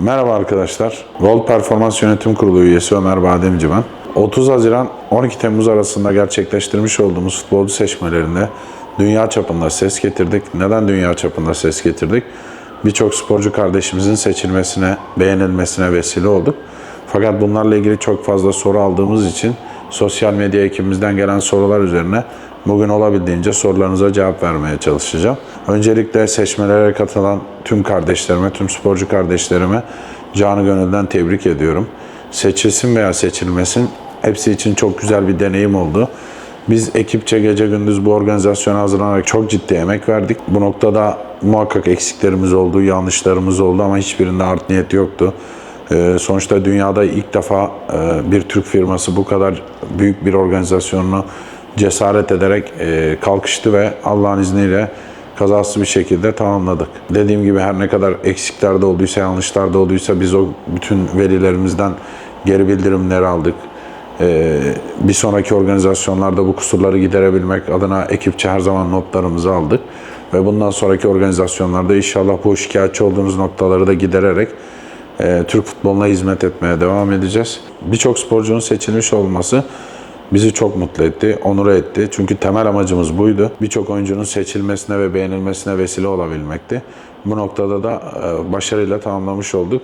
Merhaba arkadaşlar. World Performans Yönetim Kurulu üyesi Ömer Bademci ben. 30 Haziran 12 Temmuz arasında gerçekleştirmiş olduğumuz futbolcu seçmelerinde dünya çapında ses getirdik. Neden dünya çapında ses getirdik? Birçok sporcu kardeşimizin seçilmesine, beğenilmesine vesile olduk. Fakat bunlarla ilgili çok fazla soru aldığımız için sosyal medya ekibimizden gelen sorular üzerine bugün olabildiğince sorularınıza cevap vermeye çalışacağım. Öncelikle seçmelere katılan tüm kardeşlerime, tüm sporcu kardeşlerime canı gönülden tebrik ediyorum. Seçilsin veya seçilmesin hepsi için çok güzel bir deneyim oldu. Biz ekipçe gece gündüz bu organizasyona hazırlanarak çok ciddi emek verdik. Bu noktada muhakkak eksiklerimiz oldu, yanlışlarımız oldu ama hiçbirinde art niyet yoktu. Ee, sonuçta dünyada ilk defa e, bir Türk firması bu kadar büyük bir organizasyonunu cesaret ederek e, kalkıştı ve Allah'ın izniyle kazasız bir şekilde tamamladık. Dediğim gibi her ne kadar eksikler de olduysa, yanlışlar da olduysa biz o bütün velilerimizden geri bildirimleri aldık. Ee, bir sonraki organizasyonlarda bu kusurları giderebilmek adına ekipçe her zaman notlarımızı aldık. Ve bundan sonraki organizasyonlarda inşallah bu şikayetçi olduğunuz noktaları da gidererek e, Türk futboluna hizmet etmeye devam edeceğiz. Birçok sporcunun seçilmiş olması bizi çok mutlu etti, onur etti. Çünkü temel amacımız buydu. Birçok oyuncunun seçilmesine ve beğenilmesine vesile olabilmekti. Bu noktada da e, başarıyla tamamlamış olduk.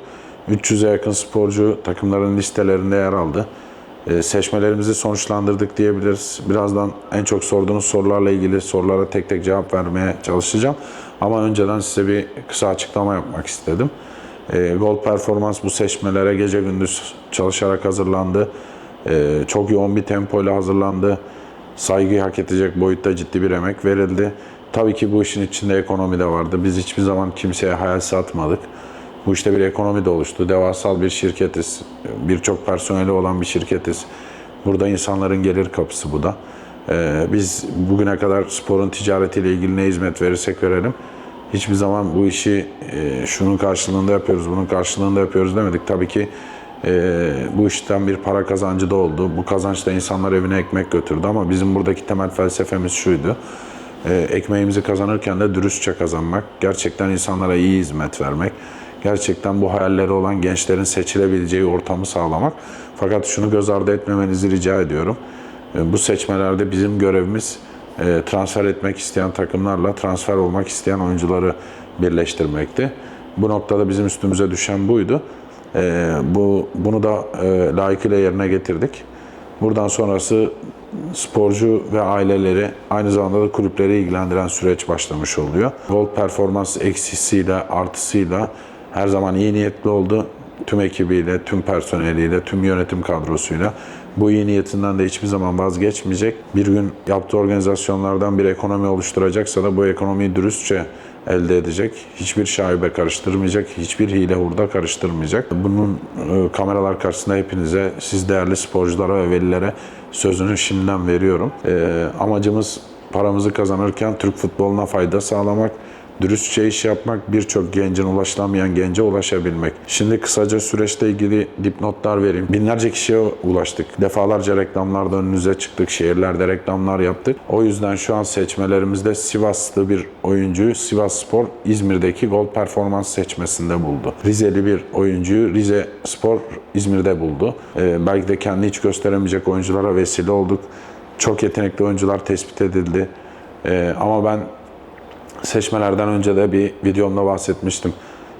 300'e yakın sporcu takımların listelerinde yer aldı. E, Seçmelerimizi sonuçlandırdık diyebiliriz. Birazdan en çok sorduğunuz sorularla ilgili sorulara tek tek cevap vermeye çalışacağım. Ama önceden size bir kısa açıklama yapmak istedim. E, Gol Performans bu seçmelere gece gündüz çalışarak hazırlandı. E, Çok yoğun bir tempoyla hazırlandı. Saygıyı hak edecek boyutta ciddi bir emek verildi. Tabii ki bu işin içinde ekonomi de vardı. Biz hiçbir zaman kimseye hayal satmadık. Bu işte bir ekonomi de oluştu. Devasal bir şirketiz. Birçok personeli olan bir şirketiz. Burada insanların gelir kapısı bu da. Ee, biz bugüne kadar sporun ticaretiyle ilgili ne hizmet verirsek verelim. Hiçbir zaman bu işi e, şunun karşılığında yapıyoruz, bunun karşılığında yapıyoruz demedik. Tabii ki e, bu işten bir para kazancı da oldu. Bu kazanç da insanlar evine ekmek götürdü ama bizim buradaki temel felsefemiz şuydu. E, ekmeğimizi kazanırken de dürüstçe kazanmak, gerçekten insanlara iyi hizmet vermek, gerçekten bu hayalleri olan gençlerin seçilebileceği ortamı sağlamak. Fakat şunu göz ardı etmemenizi rica ediyorum. E, Bu seçmelerde bizim görevimiz e, transfer etmek isteyen takımlarla transfer olmak isteyen oyuncuları birleştirmekti. Bu noktada bizim üstümüze düşen buydu. E, Bu bunu da e, layıkıyla yerine getirdik. Buradan sonrası sporcu ve aileleri aynı zamanda da kulüpleri ilgilendiren süreç başlamış oluyor. Gold performans eksisiyle artısıyla her zaman iyi niyetli oldu. Tüm ekibiyle, tüm personeliyle, tüm yönetim kadrosuyla. Bu iyi niyetinden de hiçbir zaman vazgeçmeyecek. Bir gün yaptığı organizasyonlardan bir ekonomi oluşturacaksa da bu ekonomiyi dürüstçe elde edecek. Hiçbir şaibe karıştırmayacak, hiçbir hile hurda karıştırmayacak. Bunun e, kameralar karşısında hepinize, siz değerli sporculara ve velilere sözünü şimdiden veriyorum. E, amacımız paramızı kazanırken Türk futboluna fayda sağlamak, dürüstçe iş yapmak, birçok gencin ulaşılamayan gence ulaşabilmek. Şimdi kısaca süreçle ilgili dipnotlar vereyim. Binlerce kişiye ulaştık. Defalarca reklamlarda önünüze çıktık. Şehirlerde reklamlar yaptık. O yüzden şu an seçmelerimizde Sivaslı bir oyuncuyu Sivas Spor İzmir'deki gol performans seçmesinde buldu. Rizeli bir oyuncuyu Rize Spor İzmir'de buldu. Ee, belki de kendi hiç gösteremeyecek oyunculara vesile olduk. Çok yetenekli oyuncular tespit edildi. Ee, ama ben seçmelerden önce de bir videomda bahsetmiştim.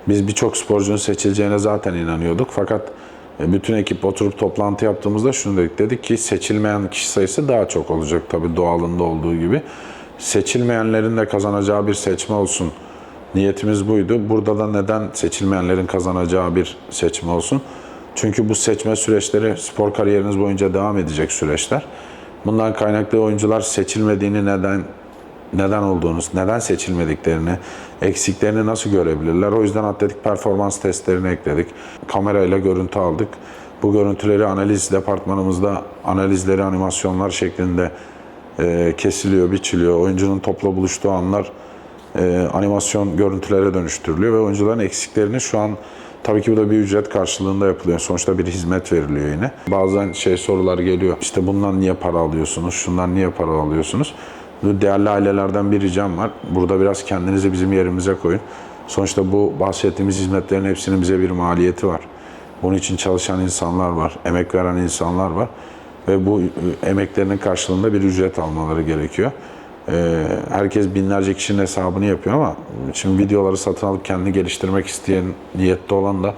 Biz birçok sporcunun seçileceğine zaten inanıyorduk. Fakat e, bütün ekip oturup toplantı yaptığımızda şunu dedik. Dedik ki seçilmeyen kişi sayısı daha çok olacak tabii doğalında olduğu gibi. Seçilmeyenlerin de kazanacağı bir seçme olsun. Niyetimiz buydu. Burada da neden seçilmeyenlerin kazanacağı bir seçme olsun? Çünkü bu seçme süreçleri spor kariyeriniz boyunca devam edecek süreçler. Bundan kaynaklı oyuncular seçilmediğini neden neden olduğunu, neden seçilmediklerini, eksiklerini nasıl görebilirler. O yüzden atletik performans testlerini ekledik. Kamerayla görüntü aldık. Bu görüntüleri analiz departmanımızda analizleri animasyonlar şeklinde e, kesiliyor, biçiliyor. Oyuncunun topla buluştuğu anlar e, animasyon görüntülere dönüştürülüyor ve oyuncuların eksiklerini şu an Tabii ki bu da bir ücret karşılığında yapılıyor. Sonuçta bir hizmet veriliyor yine. Bazen şey sorular geliyor. İşte bundan niye para alıyorsunuz? Şundan niye para alıyorsunuz? Değerli ailelerden bir ricam var. Burada biraz kendinizi bizim yerimize koyun. Sonuçta bu bahsettiğimiz hizmetlerin hepsinin bize bir maliyeti var. Bunun için çalışan insanlar var, emek veren insanlar var ve bu e, emeklerinin karşılığında bir ücret almaları gerekiyor. Ee, herkes binlerce kişinin hesabını yapıyor ama şimdi videoları satın alıp kendini geliştirmek isteyen niyette olan da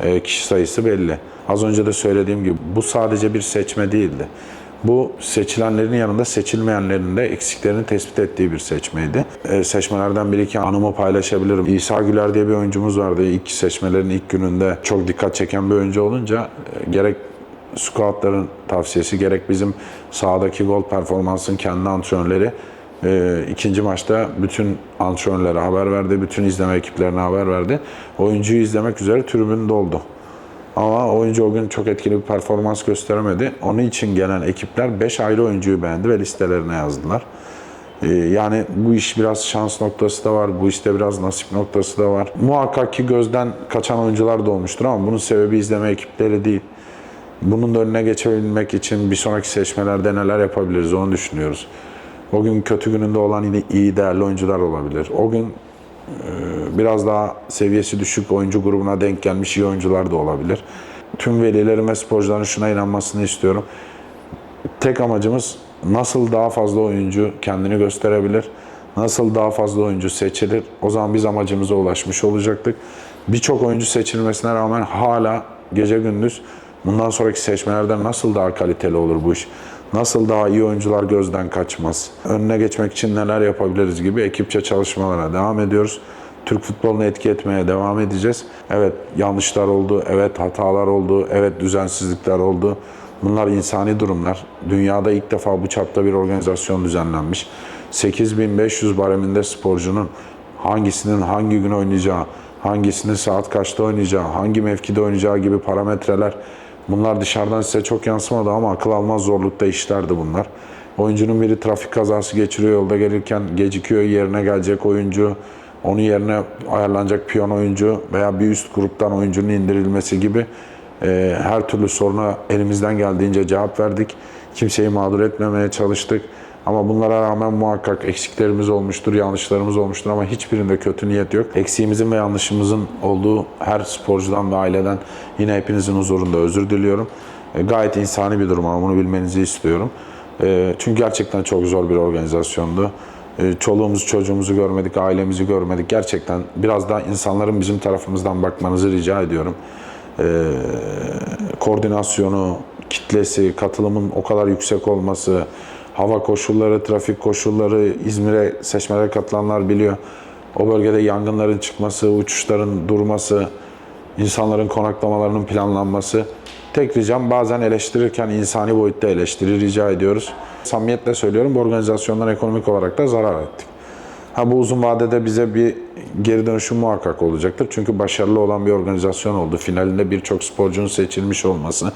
e, kişi sayısı belli. Az önce de söylediğim gibi bu sadece bir seçme değildi. Bu seçilenlerin yanında seçilmeyenlerin de eksiklerini tespit ettiği bir seçmeydi. E, seçmelerden bir iki anımı paylaşabilirim. İsa Güler diye bir oyuncumuz vardı. İlk seçmelerin ilk gününde çok dikkat çeken bir oyuncu olunca e, gerek scoutların tavsiyesi gerek bizim sahadaki gol performansın kendi antrenörleri e, ikinci maçta bütün antrenörlere haber verdi, bütün izleme ekiplerine haber verdi. Oyuncuyu izlemek üzere tribün doldu. Ama oyuncu o gün çok etkili bir performans gösteremedi. Onun için gelen ekipler 5 ayrı oyuncuyu beğendi ve listelerine yazdılar. Ee, Yani bu iş biraz şans noktası da var, bu işte biraz nasip noktası da var. Muhakkak ki gözden kaçan oyuncular da olmuştur ama bunun sebebi izleme ekipleri değil. Bunun da önüne geçebilmek için bir sonraki seçmelerde neler yapabiliriz onu düşünüyoruz. O gün kötü gününde olan iyi değerli oyuncular olabilir. O gün biraz daha seviyesi düşük oyuncu grubuna denk gelmiş iyi oyuncular da olabilir. Tüm velilerin ve sporcuların şuna inanmasını istiyorum. Tek amacımız nasıl daha fazla oyuncu kendini gösterebilir, nasıl daha fazla oyuncu seçilir. O zaman biz amacımıza ulaşmış olacaktık. Birçok oyuncu seçilmesine rağmen hala gece gündüz bundan sonraki seçmelerde nasıl daha kaliteli olur bu iş? Nasıl daha iyi oyuncular gözden kaçmaz? Önüne geçmek için neler yapabiliriz gibi ekipçe çalışmalara devam ediyoruz. Türk futbolunu etki etmeye devam edeceğiz. Evet yanlışlar oldu, evet hatalar oldu, evet düzensizlikler oldu. Bunlar insani durumlar. Dünyada ilk defa bu çapta bir organizasyon düzenlenmiş. 8500 bareminde sporcunun hangisinin hangi gün oynayacağı, hangisinin saat kaçta oynayacağı, hangi mevkide oynayacağı gibi parametreler bunlar dışarıdan size çok yansımadı ama akıl almaz zorlukta işlerdi bunlar. Oyuncunun biri trafik kazası geçiriyor yolda gelirken gecikiyor yerine gelecek oyuncu, onun yerine ayarlanacak piyon oyuncu veya bir üst gruptan oyuncunun indirilmesi gibi her türlü soruna elimizden geldiğince cevap verdik. Kimseyi mağdur etmemeye çalıştık. Ama bunlara rağmen muhakkak eksiklerimiz olmuştur, yanlışlarımız olmuştur ama hiçbirinde kötü niyet yok. Eksiğimizin ve yanlışımızın olduğu her sporcudan ve aileden yine hepinizin huzurunda özür diliyorum. E, gayet insani bir durum ama bunu bilmenizi istiyorum. E, çünkü gerçekten çok zor bir organizasyondu. E, çoluğumuzu çocuğumuzu görmedik, ailemizi görmedik. Gerçekten biraz daha insanların bizim tarafımızdan bakmanızı rica ediyorum. Koordinasyonu, kitlesi, katılımın o kadar yüksek olması, hava koşulları, trafik koşulları, İzmir'e seçmelere katılanlar biliyor. O bölgede yangınların çıkması, uçuşların durması, insanların konaklamalarının planlanması. Tek ricam bazen eleştirirken insani boyutta eleştiri rica ediyoruz. Samimiyetle söylüyorum bu organizasyondan ekonomik olarak da zarar ettik. Ha bu uzun vadede bize bir geri dönüşüm muhakkak olacaktır. Çünkü başarılı olan bir organizasyon oldu. Finalinde birçok sporcunun seçilmiş olması.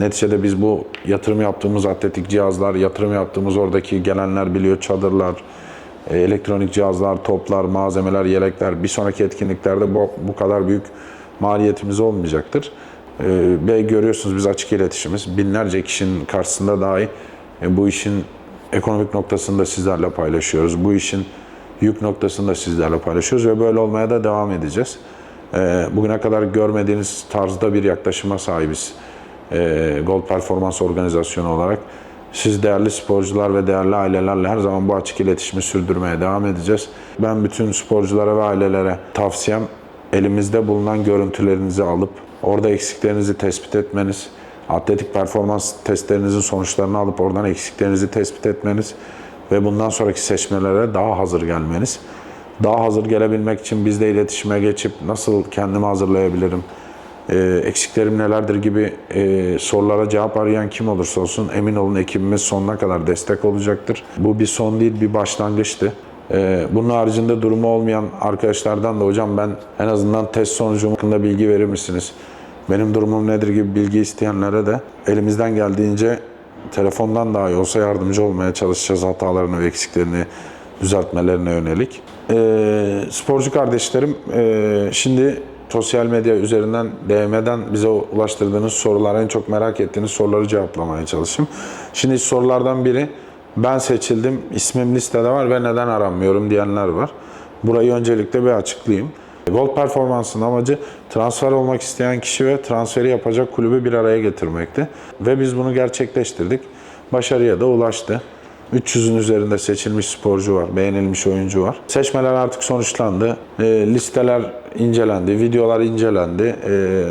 Neticede biz bu yatırım yaptığımız atletik cihazlar, yatırım yaptığımız oradaki gelenler biliyor çadırlar, e, elektronik cihazlar, toplar, malzemeler, yelekler bir sonraki etkinliklerde bu, bu kadar büyük maliyetimiz olmayacaktır. E, Ve görüyorsunuz biz açık iletişimiz. Binlerce kişinin karşısında dahi e, bu işin ekonomik noktasını da sizlerle paylaşıyoruz. Bu işin yük noktasını da sizlerle paylaşıyoruz ve böyle olmaya da devam edeceğiz. Bugüne kadar görmediğiniz tarzda bir yaklaşıma sahibiz. E, Gol Performans Organizasyonu olarak. Siz değerli sporcular ve değerli ailelerle her zaman bu açık iletişimi sürdürmeye devam edeceğiz. Ben bütün sporculara ve ailelere tavsiyem elimizde bulunan görüntülerinizi alıp orada eksiklerinizi tespit etmeniz, atletik performans testlerinizin sonuçlarını alıp oradan eksiklerinizi tespit etmeniz ve bundan sonraki seçmelere daha hazır gelmeniz. Daha hazır gelebilmek için bizle iletişime geçip nasıl kendimi hazırlayabilirim, e, eksiklerim nelerdir gibi e, sorulara cevap arayan kim olursa olsun emin olun ekibimiz sonuna kadar destek olacaktır. Bu bir son değil bir başlangıçtı. E, bunun haricinde durumu olmayan arkadaşlardan da hocam ben en azından test sonucum hakkında bilgi verir misiniz? Benim durumum nedir gibi bilgi isteyenlere de elimizden geldiğince telefondan dahi olsa yardımcı olmaya çalışacağız hatalarını ve eksiklerini düzeltmelerine yönelik. E, sporcu kardeşlerim e, şimdi sosyal medya üzerinden DM'den bize ulaştırdığınız sorular, en çok merak ettiğiniz soruları cevaplamaya çalışayım. Şimdi sorulardan biri ben seçildim, ismim listede var ve neden aranmıyorum diyenler var. Burayı öncelikle bir açıklayayım. Gold performansının amacı transfer olmak isteyen kişi ve transferi yapacak kulübü bir araya getirmekti. Ve biz bunu gerçekleştirdik. Başarıya da ulaştı. 300'ün üzerinde seçilmiş sporcu var, beğenilmiş oyuncu var. Seçmeler artık sonuçlandı. E, listeler incelendi, videolar incelendi. E,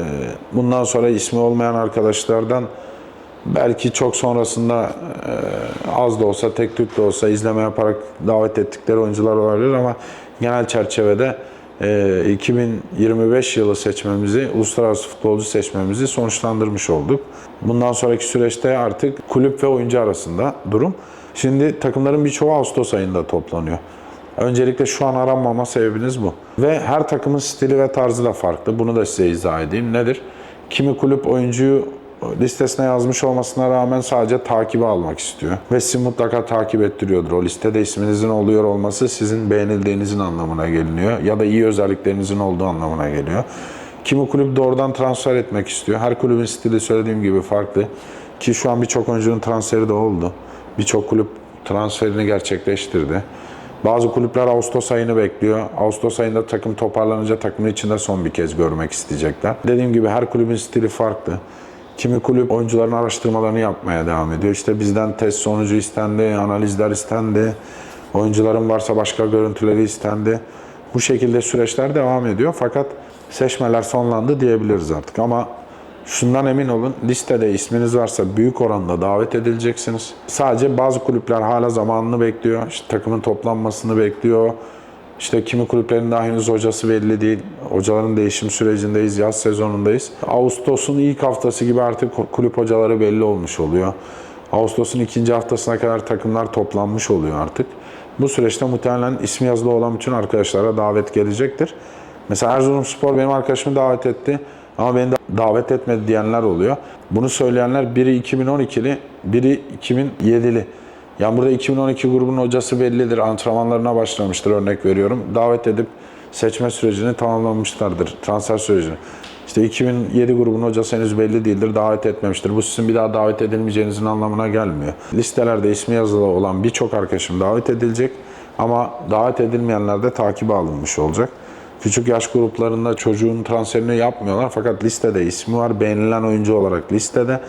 bundan sonra ismi olmayan arkadaşlardan belki çok sonrasında e, az da olsa, tek tük de olsa izleme yaparak davet ettikleri oyuncular olabilir ama genel çerçevede e, 2025 yılı seçmemizi, uluslararası futbolcu seçmemizi sonuçlandırmış olduk. Bundan sonraki süreçte artık kulüp ve oyuncu arasında durum. Şimdi takımların birçoğu Ağustos ayında toplanıyor. Öncelikle şu an aranmama sebebiniz bu. Ve her takımın stili ve tarzı da farklı. Bunu da size izah edeyim. Nedir? Kimi kulüp oyuncuyu listesine yazmış olmasına rağmen sadece takibi almak istiyor. Ve sizi mutlaka takip ettiriyordur. O listede isminizin oluyor olması sizin beğenildiğinizin anlamına geliyor. Ya da iyi özelliklerinizin olduğu anlamına geliyor. Kimi kulüp doğrudan transfer etmek istiyor. Her kulübün stili söylediğim gibi farklı. Ki şu an birçok oyuncunun transferi de oldu. Birçok kulüp transferini gerçekleştirdi. Bazı kulüpler Ağustos ayını bekliyor. Ağustos ayında takım toparlanınca takımın içinde son bir kez görmek isteyecekler. Dediğim gibi her kulübün stili farklı. Kimi kulüp oyuncuların araştırmalarını yapmaya devam ediyor. İşte bizden test sonucu istendi, analizler istendi. Oyuncuların varsa başka görüntüleri istendi. Bu şekilde süreçler devam ediyor. Fakat seçmeler sonlandı diyebiliriz artık. Ama Şundan emin olun, listede isminiz varsa büyük oranda davet edileceksiniz. Sadece bazı kulüpler hala zamanını bekliyor. İşte takımın toplanmasını bekliyor. İşte kimi kulüplerin daha henüz hocası belli değil. Hocaların değişim sürecindeyiz, yaz sezonundayız. Ağustos'un ilk haftası gibi artık kulüp hocaları belli olmuş oluyor. Ağustos'un ikinci haftasına kadar takımlar toplanmış oluyor artık. Bu süreçte muhtemelen ismi yazılı olan bütün arkadaşlara davet gelecektir. Mesela Erzurumspor benim arkadaşımı davet etti. Ama beni de davet etmedi diyenler oluyor. Bunu söyleyenler biri 2012'li, biri 2007'li. Yani burada 2012 grubunun hocası bellidir. Antrenmanlarına başlamıştır örnek veriyorum. Davet edip seçme sürecini tamamlamışlardır. Transfer sürecini. İşte 2007 grubunun hocası henüz belli değildir. Davet etmemiştir. Bu sizin bir daha davet edilmeyeceğinizin anlamına gelmiyor. Listelerde ismi yazılı olan birçok arkadaşım davet edilecek. Ama davet edilmeyenler de takibe alınmış olacak. Küçük yaş gruplarında çocuğun transferini yapmıyorlar fakat listede ismi var. Beğenilen oyuncu olarak listede.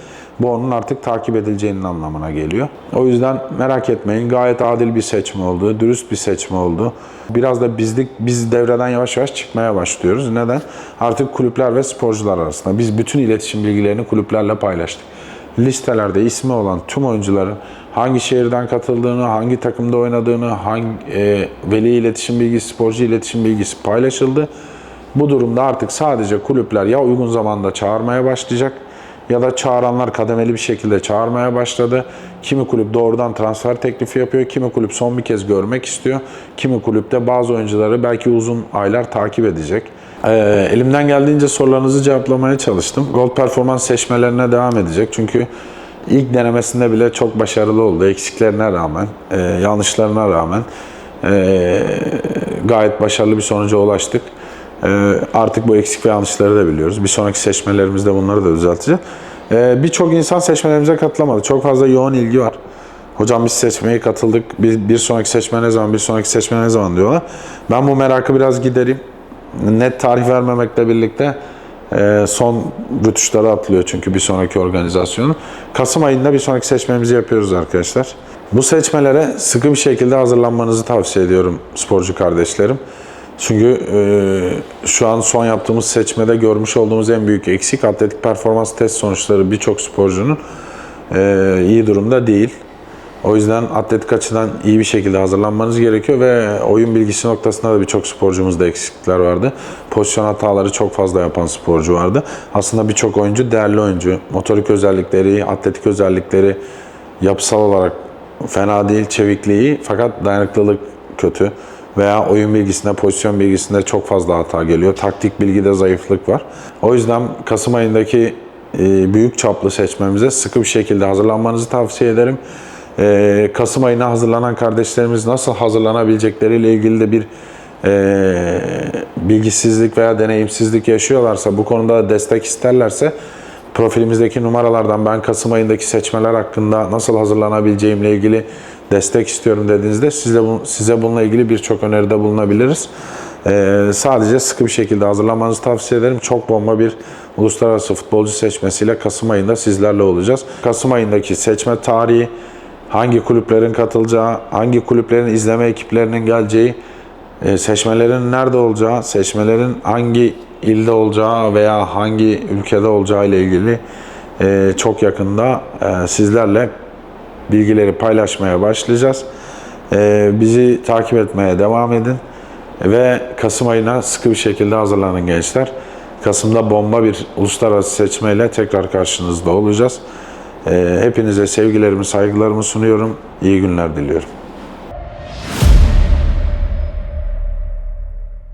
Bu onun artık takip edileceğinin anlamına geliyor. O yüzden merak etmeyin. Gayet adil bir seçme oldu. Dürüst bir seçme oldu. Biraz da bizlik biz devreden yavaş yavaş çıkmaya başlıyoruz. Neden? Artık kulüpler ve sporcular arasında. Biz bütün iletişim bilgilerini kulüplerle paylaştık listelerde ismi olan tüm oyuncuların hangi şehirden katıldığını, hangi takımda oynadığını, hangi e, veli iletişim bilgisi, sporcu iletişim bilgisi paylaşıldı. Bu durumda artık sadece kulüpler ya uygun zamanda çağırmaya başlayacak ya da çağıranlar kademeli bir şekilde çağırmaya başladı. Kimi kulüp doğrudan transfer teklifi yapıyor, kimi kulüp son bir kez görmek istiyor. Kimi kulüp de bazı oyuncuları belki uzun aylar takip edecek. Ee, elimden geldiğince sorularınızı cevaplamaya çalıştım. Gold performans seçmelerine devam edecek. Çünkü ilk denemesinde bile çok başarılı oldu. Eksiklerine rağmen, e, yanlışlarına rağmen e, gayet başarılı bir sonuca ulaştık. E, artık bu eksik ve yanlışları da biliyoruz. Bir sonraki seçmelerimizde bunları da düzelteceğiz. E, Birçok insan seçmelerimize katılamadı. Çok fazla yoğun ilgi var. Hocam biz seçmeye katıldık. Bir, bir sonraki seçme ne zaman, bir sonraki seçme ne zaman diyorlar. Ben bu merakı biraz gidereyim net tarih vermemekle birlikte e, son rütuşlara atılıyor çünkü bir sonraki organizasyonun. Kasım ayında bir sonraki seçmemizi yapıyoruz arkadaşlar. Bu seçmelere sıkı bir şekilde hazırlanmanızı tavsiye ediyorum sporcu kardeşlerim. Çünkü e, şu an son yaptığımız seçmede görmüş olduğumuz en büyük eksik atletik performans test sonuçları birçok sporcunun e, iyi durumda değil. O yüzden atletik açıdan iyi bir şekilde hazırlanmanız gerekiyor ve oyun bilgisi noktasında da birçok sporcumuzda eksiklikler vardı. Pozisyon hataları çok fazla yapan sporcu vardı. Aslında birçok oyuncu değerli oyuncu. Motorik özellikleri, atletik özellikleri yapısal olarak fena değil, çevikliği fakat dayanıklılık kötü veya oyun bilgisinde, pozisyon bilgisinde çok fazla hata geliyor. Taktik bilgide zayıflık var. O yüzden Kasım ayındaki e, büyük çaplı seçmemize sıkı bir şekilde hazırlanmanızı tavsiye ederim. Ee, Kasım ayına hazırlanan kardeşlerimiz nasıl hazırlanabilecekleriyle ilgili de bir e, bilgisizlik veya deneyimsizlik yaşıyorlarsa, bu konuda destek isterlerse profilimizdeki numaralardan ben Kasım ayındaki seçmeler hakkında nasıl hazırlanabileceğimle ilgili destek istiyorum dediğinizde size, size bununla ilgili birçok öneride bulunabiliriz. Ee, sadece sıkı bir şekilde hazırlanmanızı tavsiye ederim. Çok bomba bir uluslararası futbolcu seçmesiyle Kasım ayında sizlerle olacağız. Kasım ayındaki seçme tarihi, hangi kulüplerin katılacağı, hangi kulüplerin izleme ekiplerinin geleceği, e, seçmelerin nerede olacağı, seçmelerin hangi ilde olacağı veya hangi ülkede olacağı ile ilgili e, çok yakında e, sizlerle bilgileri paylaşmaya başlayacağız. Bizi takip etmeye devam edin ve Kasım ayına sıkı bir şekilde hazırlanın gençler. Kasım'da bomba bir uluslararası seçmeyle tekrar karşınızda olacağız. E, hepinize sevgilerimi, saygılarımı sunuyorum. İyi günler diliyorum.